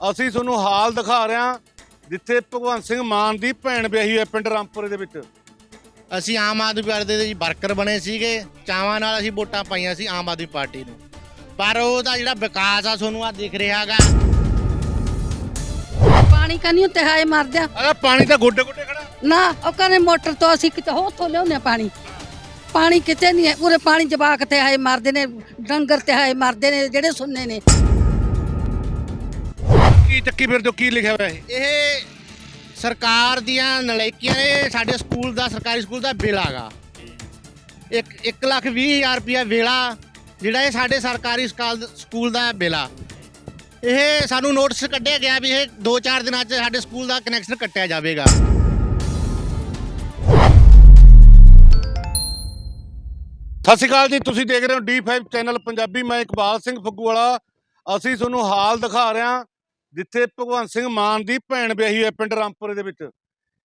ਅਸੀਂ ਤੁਹਾਨੂੰ ਹਾਲ ਦਿਖਾ ਰਹੇ ਹਾਂ ਜਿੱਥੇ ਭਗਵੰਤ ਸਿੰਘ ਮਾਨ ਦੀ ਭੈਣ ਵਿਆਹੀ ਹੈ ਪਿੰਡ ਰਾਮਪੁਰੇ ਦੇ ਵਿੱਚ। ਅਸੀਂ ਆਮ ਆਦਮੀ ਪਾਰਟੀ ਦੇ ਜੀ ਵਰਕਰ ਬਣੇ ਸੀਗੇ ਚਾਵਾਂ ਨਾਲ ਅਸੀਂ ਵੋਟਾਂ ਪਾਈਆਂ ਸੀ ਆਮ ਆਦਮੀ ਪਾਰਟੀ ਨੂੰ। ਪਰ ਉਹਦਾ ਜਿਹੜਾ ਵਿਕਾਸ ਆ ਤੁਹਾਨੂੰ ਆ ਦਿਖ ਰਿਹਾਗਾ ਪਾਣੀ ਕਨੀ ਉੱਤੇ ਹਾਏ ਮਰਦਿਆ ਅਰੇ ਪਾਣੀ ਤਾਂ ਗੋਡੇ ਗੋਡੇ ਖੜਾ। ਨਾ ਉਹ ਕਹਿੰਦੇ ਮੋਟਰ ਤੋਂ ਅਸੀਂ ਕਿਤੇ ਹੋਰ ਤੋਂ ਲਿਆਉਂਦੇ ਹਾਂ ਪਾਣੀ। ਪਾਣੀ ਕਿਤੇ ਨਹੀਂ ਹੈ ਪੂਰੇ ਪਾਣੀ ਜਵਾਕ ਤੇ ਹਾਏ ਮਰਦੇ ਨੇ ਡੰਗਰ ਤੇ ਹਾਏ ਮਰਦੇ ਨੇ ਜਿਹੜੇ ਸੁਣਨੇ ਨੇ। ਕੀ ਚੱਕੀ ਫਿਰ ਜੋ ਕੀ ਲਿਖਿਆ ਹੋਇਆ ਇਹ? ਇਹ ਸਰਕਾਰ ਦੀਆਂ ਨਲਾਇਕੀਆਂ ਨੇ ਸਾਡੇ ਸਕੂਲ ਦਾ ਸਰਕਾਰੀ ਸਕੂਲ ਦਾ ਬਿੱਲ ਆਗਾ। ਇੱਕ 1 ਲੱਖ 20 ਹਜ਼ਾਰ ਰੁਪਇਆ ਵੇਲਾ ਜਿਹੜਾ ਇਹ ਸਾਡੇ ਸਰਕਾਰੀ ਸਕਾਲ- ਸਕੂਲ ਦਾ ਬਿੱਲ ਆ। ਇਹ ਸਾਨੂੰ ਨੋਟਿਸ ਕੱਢਿਆ ਗਿਆ ਵੀ ਇਹ 2-4 ਦਿਨਾਂ 'ਚ ਸਾਡੇ ਸਕੂਲ ਦਾ ਕਨੈਕਸ਼ਨ ਕੱਟਿਆ ਜਾਵੇਗਾ। ਸਤਿ ਸ਼੍ਰੀ ਅਕਾਲ ਜੀ ਤੁਸੀਂ ਦੇਖ ਰਹੇ ਹੋ D5 ਚੈਨਲ ਪੰਜਾਬੀ। ਮੈਂ ਇਕਬਾਲ ਸਿੰਘ ਫੱਗੂਵਾਲਾ ਅਸੀਂ ਤੁਹਾਨੂੰ ਹਾਲ ਦਿਖਾ ਰਹੇ ਹਾਂ ਜਿੱਥੇ ਭਗਵੰਤ ਸਿੰਘ ਮਾਨ ਦੀ ਭੈਣ ਵਿਆਹੀ ਹੈ ਪਿੰਡ ਰਾਮਪੁਰੇ ਦੇ ਵਿੱਚ।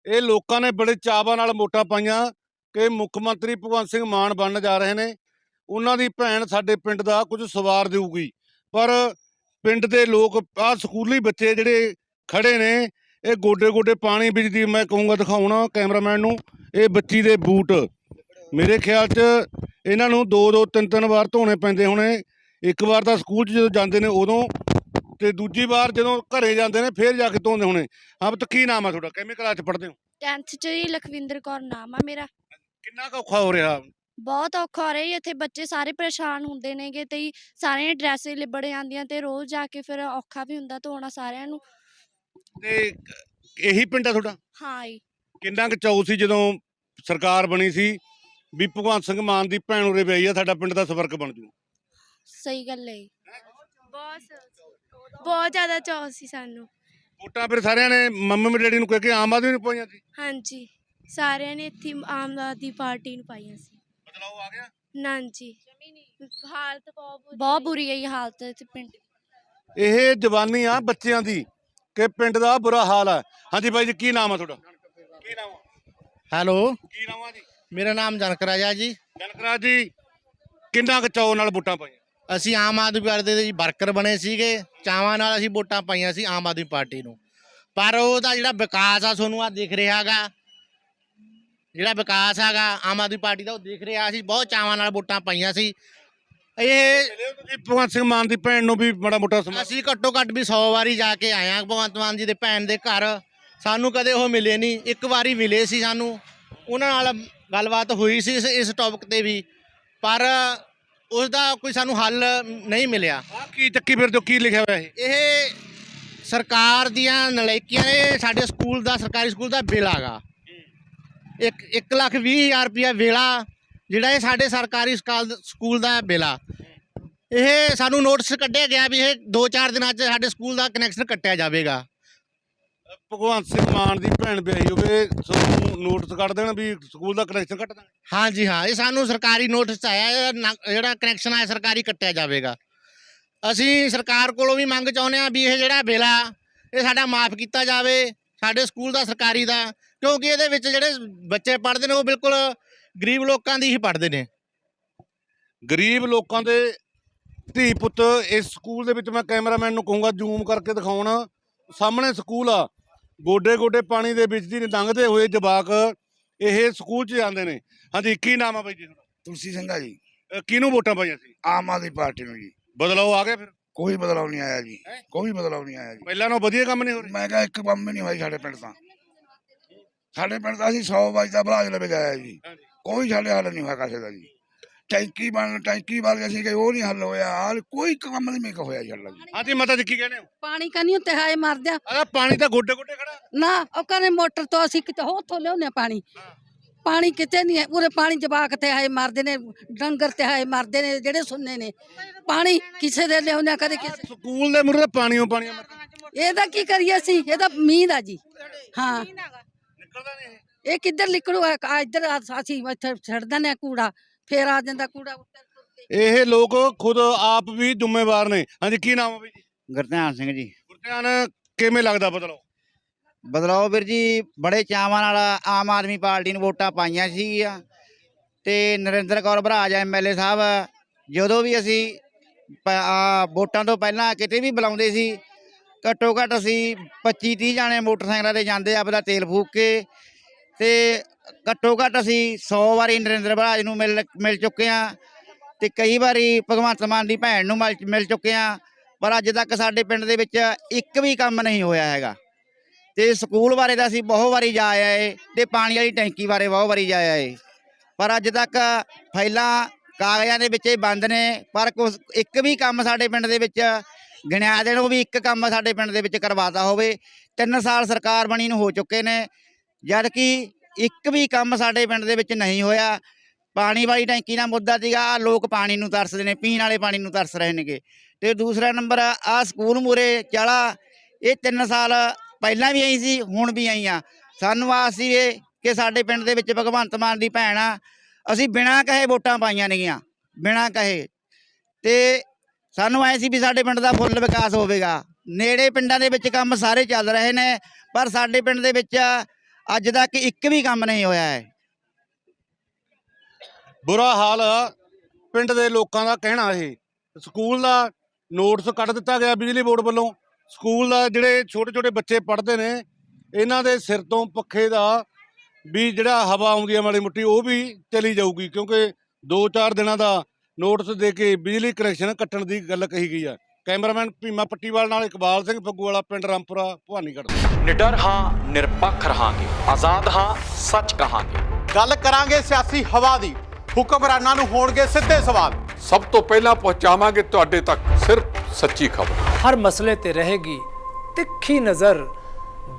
ਇਹ ਲੋਕਾਂ ਨੇ ਬੜੇ ਚਾਵਾਂ ਨਾਲ ਵੋਟਾਂ ਪਾਈਆਂ ਕਿ ਮੁੱਖ ਮੰਤਰੀ ਭਗਵੰਤ ਸਿੰਘ ਮਾਨ ਬਣਨ ਜਾ ਰਹੇ ਨੇ। ਉਹਨਾਂ ਦੀ ਭੈਣ ਸਾਡੇ ਪਿੰਡ ਦਾ ਕੁਝ ਸਵਾਰ ਦੇਊਗੀ। ਪਰ ਪਿੰਡ ਦੇ ਲੋਕ, ਆਹ ਸਕੂਲੀ ਬੱਚੇ ਜਿਹੜੇ ਖੜੇ ਨੇ, ਇਹ ਗੋਡੇ ਗੋਡੇ ਪਾਣੀ ਵਿੱਚ ਦੀ ਮੈਂ ਕਹੂੰਗਾ, ਦਿਖਾਉਣਾ ਕੈਮਰਾਮੈਨ ਨੂੰ, ਇਹ ਬੱਚੀ ਦੇ ਬੂਟ। ਮੇਰੇ ਖਿਆਲ 'ਚ ਇਹਨਾਂ ਨੂੰ ਦੋ ਦੋ ਤਿੰਨ ਤਿੰਨ ਵਾਰ ਧੋਣੇ ਪੈਂਦੇ ਹੋਣੇ। ਇੱਕ ਵਾਰ ਤਾਂ ਸਕੂਲ 'ਚ ਜਦੋਂ ਜਾਂਦੇ ਨੇ ਉਦੋਂ ਤੇ ਦੂਜੀ ਵਾਰ ਜਦੋਂ ਘਰੇ ਜਾਂਦੇ ਨੇ ਫੇਰ ਜਾ ਕੇ ਧੋਂਦੇ ਹੋਣੇ। ਹਾਂ ਤਾਂ ਕੀ ਨਾਮ ਆ ਤੁਹਾਡਾ? ਕਿਵੇਂ ਕਲਾਸ 'ਚ ਪੜ੍ਹਦੇ ਹੋ? 10th ਚ ਹੀ ਲਖਵਿੰਦਰ ਕੌਰ ਨਾਮ ਆ ਮੇਰਾ। ਕਿੰਨਾ ਕੁ ਔਖਾ ਹੋ ਰਿਹਾ? ਬਹੁਤ ਔਖਾ ਹੋ ਰਿਹਾ ਜੀ ਇੱਥੇ ਬੱਚੇ ਸਾਰੇ ਪਰੇਸ਼ਾਨ ਹੁੰਦੇ ਨੇਗੇ ਤੇ ਜੀ ਸਾਰਿਆਂ ਡਰੈਸ ਲਿਬੜ ਜਾਂਦੀਆਂ ਤੇ ਰੋਜ਼ ਜਾ ਕੇ ਫਿਰ ਔਖਾ ਵੀ ਹੁੰਦਾ ਧੋਣਾ ਸਾਰਿਆਂ ਨੂੰ। ਤੇ ਇਹੀ ਪਿੰਡ ਆ ਤੁਹਾਡਾ? ਹਾਂ ਜੀ। ਕਿੰਨਾ ਕੁ ਚਾਉ ਸੀ ਜਦੋਂ ਸਰਕਾਰ ਬਣੀ ਸੀ ਵੀ ਭਗਵੰਤ ਸਿੰਘ ਮਾਨ ਦੀ ਭੈਣ ਉਰੇ ਪਈ ਆ ਸਾਡਾ ਪਿੰਡ ਦਾ ਸਵਰਗ ਬਣ ਜੂ। ਸਹੀ ਗੱਲ ਹੈ ਜੀ। ਬਹੁਤ ਬਹੁਤ ਜ਼ਿਆਦਾ ਚਾਅ ਸੀ ਸਾਨੂੰ। ਵੋਟਾਂ ਫਿਰ ਸਾਰਿਆਂ ਨੇ ਮੰਮੀ ਡੈਡੀ ਨੂੰ ਕਹਿ ਕੇ ਆਮ ਆਦਮੀ ਨੂੰ ਪਾਈਆਂ ਸੀ? ਹਾਂਜੀ। ਸਾਰਿਆਂ ਨੇ ਇੱਥੇ ਆਮ ਆਦਮੀ ਪਾਰਟੀ ਨੂੰ ਪਾਈਆਂ ਸੀ। ਬਦਲਾਅ ਆ ਗਿਆ? ਨਾਂ ਜੀ ਹਾਲਤ ਬਹੁਤ ਬਹੁਤ ਬੁਰੀ ਹੈ ਹਾਲਤ ਇੱਥੇ ਪਿੰਡ। ਇਹ ਜਵਾਨੀ ਆ ਬੱਚਿਆਂ ਦੀ ਕਿ ਪਿੰਡ ਦਾ ਬੁਰਾ ਹਾਲ ਆ। ਹਾਂਜੀ ਬਾਈ ਜੀ ਕੀ ਨਾਮ ਆ ਤੁਹਾਡਾ? ਕੀ ਨਾਮ ਆ? ਹੈਲੋ। ਕੀ ਨਾਮ ਆ ਜੀ? ਮੇਰਾ ਨਾਮ ਜਨਕ ਰਾਜਾ ਜੀ। ਜਨਕਰਾਜ ਜੀ ਕਿੰਨਾ ਕੁ ਚਾਅ ਨਾਲ ਵੋਟਾਂ ਪਾਈਆਂ? ਅਸੀਂ ਆਮ ਆਦਮੀ ਪਾਰਟੀ ਦੇ ਜੀ ਵਰਕਰ ਬਣੇ ਸੀਗੇ ਚਾਵਾਂ ਨਾਲ ਅਸੀਂ ਵੋਟਾਂ ਪਾਈਆਂ ਸੀ ਆਮ ਆਦਮੀ ਪਾਰਟੀ ਨੂੰ। ਪਰ ਉਹਦਾ ਜਿਹੜਾ ਵਿਕਾਸ ਆ ਤੁਹਾਨੂੰ ਆ ਦਿਖ ਰਿਹਾਗਾ ਜਿਹੜਾ ਵਿਕਾਸ ਹੈਗਾ ਆਮ ਆਦਮੀ ਪਾਰਟੀ ਦਾ ਉਹ ਦਿਖ ਰਿਹਾ ਸੀ ਬਹੁਤ ਚਾਵਾਂ ਨਾਲ ਵੋਟਾਂ ਪਾਈਆਂ ਸੀ। ਇਹ ਤੁਸੀਂ ਭਗਵੰਤ ਸਿੰਘ ਮਾਨ ਦੀ ਭੈਣ ਨੂੰ ਵੀ ਬੜਾ ਮੋਟਾ ਸਮਾਂ ਅਸੀਂ ਘੱਟੋ ਘੱਟ ਵੀ 100 ਵਾਰੀ ਜਾ ਕੇ ਆਏ ਹਾਂ ਭਗਵੰਤ ਮਾਨ ਜੀ ਦੇ ਭੈਣ ਦੇ ਘਰ। ਸਾਨੂੰ ਕਦੇ ਉਹ ਮਿਲੇ ਨਹੀਂ ਇੱਕ ਵਾਰੀ ਮਿਲੇ ਸੀ ਸਾਨੂੰ। ਉਹਨਾਂ ਨਾਲ ਗੱਲਬਾਤ ਹੋਈ ਸੀ ਇਸ ਟੌਪਿਕ ਤੇ ਵੀ। ਪਰ ਉਸ ਦਾ ਕੋਈ ਸਾਨੂੰ ਹੱਲ ਨਹੀਂ ਮਿਲਿਆ। ਆਹ ਕੀ ਚੱਕੀ ਫਿਰ ਜੋ ਕੀ ਲਿਖਿਆ ਹੋਇਆ ਇਹ? ਇਹ ਸਰਕਾਰ ਦੀਆਂ ਨਲਾਇਕੀਆਂ ਨੇ ਸਾਡੇ ਸਕੂਲ ਦਾ ਸਰਕਾਰੀ ਸਕੂਲ ਦਾ ਬਿੱਲ ਆਗਾ। ਇੱਕ 1 ਲੱਖ 20 ਹਜ਼ਾਰ ਰੁਪਇਆ ਵੇਲਾ ਜਿਹੜਾ ਇਹ ਸਾਡੇ ਸਰਕਾਰੀ ਸਕਾਲ- ਸਕੂਲ ਦਾ ਬਿੱਲ ਇਹ ਸਾਨੂੰ ਨੋਟਿਸ ਕੱਢਿਆ ਗਿਆ ਵੀ ਇਹ 2-4 ਦਿਨਾਂ 'ਚ ਸਾਡੇ ਸਕੂਲ ਦਾ ਕਨੈਕਸ਼ਨ ਕੱਟਿਆ ਜਾਵੇਗਾ। ਭਗਵੰਤ ਸਿੰਘ ਮਾਨ ਦੀ ਭੈਣ ਵਿਆਹੀ ਹੋਵੇ ਤੁਹਾਨੂੰ ਨੋਟਿਸ ਕੱਢ ਦੇਣ ਵੀ ਸਕੂਲ ਦਾ ਕਨੈਕਸ਼ਨ ਕੱਟ ਦੇਣ। ਹਾਂਜੀ ਹਾਂ ਇਹ ਸਾਨੂੰ ਸਰਕਾਰੀ ਨੋਟਿਸ ਆਇਆ ਇਹਦਾ ਨਾ- ਜਿਹੜਾ ਕਨੈਕਸ਼ਨ ਆ ਸਰਕਾਰੀ ਕੱਟਿਆ ਜਾਵੇਗਾ। ਅਸੀਂ ਸਰਕਾਰ ਕੋਲੋਂ ਵੀ ਮੰਗ ਚਾਹੁੰਦੇ ਆ ਵੀ ਇਹ ਜਿਹੜਾ ਬਿੱਲ ਆ ਇਹ ਸਾਡਾ ਮਾਫ ਕੀਤਾ ਜਾਵੇ ਸਾਡੇ ਸਕੂਲ ਦਾ ਸਰਕਾਰੀ ਦਾ ਕਿਉਂਕਿ ਇਹਦੇ ਵਿੱਚ ਜਿਹੜੇ ਬੱਚੇ ਪੜ੍ਹਦੇ ਨੇ ਉਹ ਬਿਲਕੁਲ ਗਰੀਬ ਲੋਕਾਂ ਦੀ ਹੀ ਪੜ੍ਹਦੇ ਨੇ। ਗਰੀਬ ਲੋਕਾਂ ਦੇ ਧੀ ਪੁੱਤ ਇਸ ਸਕੂਲ ਦੇ ਵਿੱਚ ਮੈਂ ਕੈਮਰਾਮੈਨ ਨੂੰ ਕਹੂੰਗਾ ਜ਼ੂਮ ਕਰਕੇ ਦਿਖਾਉਣ। ਸਾਹਮਣੇ ਸਕੂਲ ਆ ਗੋਡੇ ਗੋਡੇ ਪਾਣੀ ਦੇ ਵਿੱਚ ਦੀ ਲੰਘਦੇ ਹੋਏ ਜਵਾਕ ਇਹ ਸਕੂਲ 'ਚ ਜਾਂਦੇ ਨੇ। ਹਾਂਜੀ ਕੀ ਨਾਮ ਆ ਬਾਈ ਜੀ ਤੁਹਾਡਾ? ਤੁਲਸੀ ਸਿੰਘ ਆ ਜੀ। ਕਿਹਨੂੰ ਵੋਟਾਂ ਪਾਈਆਂ ਸੀ? ਆਮ ਆਦਮੀ ਪਾਰਟੀ ਨੂੰ ਜੀ। ਬਦਲਾਅ ਆ ਗਿਆ ਫਿਰ? ਕੋਈ ਬਦਲਾਅ ਨਹੀਂ ਆਇਆ ਜੀ। ਹੈਂ? ਕੋਈ ਬਦਲਾਅ ਨਹੀਂ ਆਇਆ ਜੀ। ਪਹਿਲਾਂ ਨਾਲੋਂ ਵਧੀਆ ਕੰਮ ਨਹੀਂ ਹੋ ਰਿਹਾ? ਮੈਂ ਕਿਹਾ ਇੱਕ ਕੰਮ ਵੀ ਨਹੀਂ ਹੋਇਆ ਜੀ ਸਾਡੇ ਪਿੰਡ ਤਾਂ ਸਾਡੇ ਪਿੰਡ ਦਾ ਅਸੀਂ 100 ਵਜੇ ਦਾ ਬਲਾਜ ਲਵੇ ਗਿਆ ਜੀ। ਹਾਂਜੀ। ਕੋਈ ਸਾਡੇ ਹੱਲ ਨਹੀਂ ਹੋਇਆ ਕਿਸੇ ਦਾ ਜੀ। ਟੈਂਕੀ ਬਣ ਟੈਂਕੀ ਵਾਲ ਅਸੀਂ ਕਿ ਉਹ ਨਹੀਂ ਹੱਲ ਹੋਇਆ ਹਾਲ ਕੋਈ ਕੰਮ ਨਹੀਂ ਮੇਕ ਹੋਇਆ ਜੀ ਹਾਂਜੀ ਮਾਤਾ ਜੀ ਕੀ ਕਹਿੰਦੇ ਹੋ? ਪਾਣੀ ਕਨੀ ਉੱਤੇ ਹਾਏ ਮਰਦਿਆ। ਅਰੇ ਪਾਣੀ ਤਾਂ ਗੋਡੇ ਗੋਡੇ ਖੜਾ। ਨਾ ਉਹ ਕਹਿੰਦੇ ਮੋਟਰ ਤੋਂ ਅਸੀਂ ਕਿਤੇ ਹੋਰ ਤੋਂ ਲਿਆਉਂਦੇ ਹਾਂ ਪਾਣੀ। ਪਾਣੀ ਕਿਤੇ ਨਹੀਂ ਹੈ ਪੂਰੇ ਪਾਣੀ ਜਵਾਕ ਤੇ ਹਾਏ ਮਰਦੇ ਨੇ ਡੰਗਰ ਤੇ ਹਾਏ ਮਰਦੇ ਨੇ ਜਿਹੜੇ ਸੁਣਨੇ ਨੇ। ਪਾਣੀ ਕਿਸੇ ਦੇ ਲਿਆਉਂਦੇ ਹਾਂ, ਕਦੇ ਕਿਸੇ ਸਕੂਲ ਦੇ ਮੁਰੇ ਪਾਣੀਓ ਪਾਣੀ ਇਹਦਾ ਕੀ ਕਰੀਏ ਅਸੀਂ? ਇਹਦਾ ਮੀਂਹ ਦਾ ਜੀ। ਹਾਂ। ਨਿਕਲਦਾ ਨਹੀਂ ਇਹ ਕਿੱਧਰ ਨਿਕਲੂਗਾ? ਆ ਇੱਧਰ ਆ- ਅਸੀਂ ਇੱਥੇ ਛੱਡ ਦਿੰਦੇ ਹਾਂ ਕੂੜਾ। ਫੇਰ ਆ ਜਾਂਦਾ ਕੂੜਾ ਉੱਤਰ ਤੁਰ ਕੇ। ਇਹ ਲੋਕ ਖੁਦ ਆਪ ਵੀ ਜ਼ਿੰਮੇਵਾਰ ਨੇ। ਹਾਂਜੀ ਕੀ ਨਾਮ ਹੈ ਬਾਈ ਜੀ? ਗੁਰਧਿਆਨ ਸਿੰਘ ਜੀ। ਗੁਰਧਿਆਨ ਕਿਵੇਂ ਲੱਗਦਾ ਬਦਲਾਓ? ਬਦਲਾਓ ਵੀਰ ਜੀ ਬੜੇ ਚਾਵਾਂ ਨਾਲ ਆਮ ਆਦਮੀ ਪਾਰਟੀ ਨੂੰ ਵੋਟਾਂ ਪਾਈਆਂ ਸੀਗੀਆਂ। ਤੇ ਨਰਿੰਦਰ ਕੌਰ ਭਰਾਜ ਐਮਐਲਏ ਸਾਹਿਬ ਜਦੋਂ ਵੀ ਅਸੀਂ ਵੋਟਾਂ ਤੋਂ ਪਹਿਲਾਂ ਕਿਤੇ ਵੀ ਬੁਲਾਉਂਦੇ ਸੀ ਘੱਟੋ ਘੱਟ ਅਸੀਂ 25 30 ਜਾਣੇ ਮੋਟਰਸਾਈਕਲਾਂ ਤੇ ਜਾਂਦੇ ਆਪਦਾ ਤੇਲ ਫੂਕ ਕੇ ਤੇ ਘੱਟੋ ਘੱਟ ਅਸੀਂ 100 ਵਾਰੀ ਨਰਿੰਦਰ ਬਰਾਜ ਨੂੰ ਮਿਲ ਮਿਲ ਚੁੱਕੇ ਆ ਤੇ ਕਈ ਵਾਰੀ ਭਗਵੰਤ ਮਾਨ ਦੀ ਭੈਣ ਨੂੰ ਮਿਲ ਮਿਲ ਚੁੱਕੇ ਆ ਪਰ ਅੱਜ ਤੱਕ ਸਾਡੇ ਪਿੰਡ ਦੇ ਵਿੱਚ ਇੱਕ ਵੀ ਕੰਮ ਨਹੀਂ ਹੋਇਆ ਹੈਗਾ। ਤੇ ਸਕੂਲ ਬਾਰੇ ਤਾਂ ਅਸੀਂ ਬਹੁਤ ਵਾਰੀ ਜਾ ਆਏ ਤੇ ਪਾਣੀ ਵਾਲੀ ਟੈਂਕੀ ਬਾਰੇ ਬਹੁਤ ਵਾਰੀ ਜਾ ਆਏ ਪਰ ਅੱਜ ਤੱਕ ਫਾਈਲਾਂ ਕਾਗਜ਼ਾਂ ਦੇ ਵਿੱਚ ਹੀ ਬੰਦ ਨੇ, ਪਰ ਕੁਛ, ਇੱਕ ਵੀ ਕੰਮ ਸਾਡੇ ਪਿੰਡ ਦੇ ਵਿੱਚ ਗਿਣਿਆ ਦੇਣ ਉਹ ਵੀ ਇੱਕ ਕੰਮ ਸਾਡੇ ਪਿੰਡ ਦੇ ਵਿੱਚ ਕਰਵਾਤਾ ਹੋਵੇ। ਤਿੰਨ ਸਾਲ ਸਰਕਾਰ ਬਣੀ ਨੂੰ ਹੋ ਚੁੱਕੇ ਨੇ ਜਦ ਕਿ ਇੱਕ ਵੀ ਕੰਮ ਸਾਡੇ ਪਿੰਡ ਦੇ ਵਿੱਚ ਨਹੀਂ ਹੋਇਆ। ਪਾਣੀ ਵਾਲੀ ਟੈਂਕੀ ਦਾ ਮੁੱਦਾ ਸੀਗਾ, ਆਹ ਲੋਕ ਪਾਣੀ ਨੂੰ ਤਰਸਦੇ ਨੇ, ਪੀਣ ਵਾਲੇ ਪਾਣੀ ਨੂੰ ਤਰਸ ਰਹੇ ਨੇਗੇ। ਤੇ ਦੂਸਰਾ ਨੰਬਰ ਆ ਸਕੂਲ ਮੂਰੇ ਚਾਲਾ, ਇਹ ਤਿੰਨ ਸਾਲ ਪਹਿਲਾਂ ਵੀ ਆਈ ਸੀ, ਹੁਣ ਵੀ ਆਈ ਆ। ਸਾਨੂੰ ਆਸ ਸੀ ਇਹ ਕਿ ਸਾਡੇ ਪਿੰਡ ਦੇ ਵਿੱਚ ਭਗਵੰਤ ਮਾਨ ਦੀ ਭੈਣ ਆ। ਅਸੀਂ ਬਿਨਾਂ ਕਹੇ ਵੋਟਾਂ ਪਾਈਆਂ ਨੇਗੀਆਂ, ਬਿਨਾਂ ਕਹੇ। ਤੇ ਸਾਨੂੰ ਐ ਸੀ ਵੀ ਸਾਡੇ ਪਿੰਡ ਦਾ ਫੁੱਲ ਵਿਕਾਸ ਹੋਵੇਗਾ। ਨੇੜੇ ਪਿੰਡਾਂ ਦੇ ਵਿੱਚ ਕੰਮ ਸਾਰੇ ਚੱਲ ਰਹੇ ਨੇ, ਪਰ ਸਾਡੇ ਪਿੰਡ ਦੇ ਵਿੱਚ ਅੱਜ ਤੱਕ ਇੱਕ ਵੀ ਕੰਮ ਨਹੀਂ ਹੋਇਆ ਹੈ। ਬੁਰਾ ਹਾਲ ਆ ਪਿੰਡ ਦੇ ਲੋਕਾਂ ਦਾ ਕਹਿਣਾ ਇਹ। ਸਕੂਲ ਦਾ ਨੋਟਿਸ ਕੱਢ ਦਿੱਤਾ ਗਿਆ ਬਿਜਲੀ ਬੋਰਡ ਵੱਲੋਂ। ਸਕੂਲ ਦਾ ਜਿਹੜੇ ਛੋਟੇ ਛੋਟੇ ਬੱਚੇ ਪੜ੍ਹਦੇ ਨੇ, ਇਹਨਾਂ ਦੇ ਸਿਰ ਤੋਂ ਪੱਖੇ ਦਾ ਵੀ ਜਿਹੜਾ ਹਵਾ ਆਉਂਦੀ ਹੈ ਮਾੜੀ ਮੁੱਟੀ, ਉਹ ਵੀ ਚਲੀ ਜਾਊਗੀ, ਕਿਉਂਕਿ 2-4 ਦਿਨਾਂ ਦਾ ਨੋਟਿਸ ਦੇ ਕੇ ਬਿਜਲੀ ਕਨੈਕਸ਼ਨ ਕੱਟਣ ਦੀ ਗੱਲ ਕਹੀ ਗਈ ਆ ਕੈਮਰਾਮੈਨ ਭੀਮਾ ਪੱਟੀਵਾਲ ਨਾਲ ਇਕਬਾਲ ਸਿੰਘ ਫੱਗੂ ਵਾਲਾ ਪਿੰਡ ਰਾਮਪੁਰਾ ਭਵਾਨੀਗੜ੍ਹ ਨਿਡਰ ਹਾਂ ਨਿਰਪੱਖ ਰਹਾਂਗੇ। ਆਜ਼ਾਦ ਹਾਂ ਸੱਚ ਕਹਾਂਗੇ। ਗੱਲ ਕਰਾਂਗੇ ਸਿਆਸੀ ਹਵਾ ਦੀ। ਹੁਕਮਰਾਨਾਂ ਨੂੰ ਹੋਣਗੇ ਸਿੱਧੇ ਸਵਾਲ। ਸਭ ਤੋਂ ਪਹਿਲਾਂ ਪਹੁੰਚਾਵਾਂਗੇ ਤੁਹਾਡੇ ਤੱਕ ਸਿਰਫ ਸੱਚੀ ਖਬਰ। ਹਰ ਮਸਲੇ ਤੇ ਰਹੇਗੀ ਤਿੱਖੀ ਨਜ਼ਰ।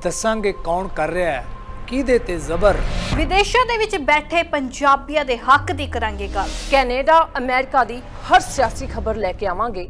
ਦੱਸਾਂਗੇ ਕੌਣ ਕਰ ਰਿਹਾ ਹੈ ਕਿਹਦੇ ਤੇ ਜ਼ਬਰ। ਵਿਦੇਸ਼ਾਂ ਦੇ ਵਿੱਚ ਬੈਠੇ ਪੰਜਾਬੀਆਂ ਦੇ ਹੱਕ ਦੀ ਕਰਾਂਗੇ ਗੱਲ। ਕੈਨੇਡਾ ਅਮਰੀਕਾ ਦੀ ਹਰ ਸਿਆਸੀ ਖਬਰ ਲੈ ਕੇ ਆਵਾਂਗੇ।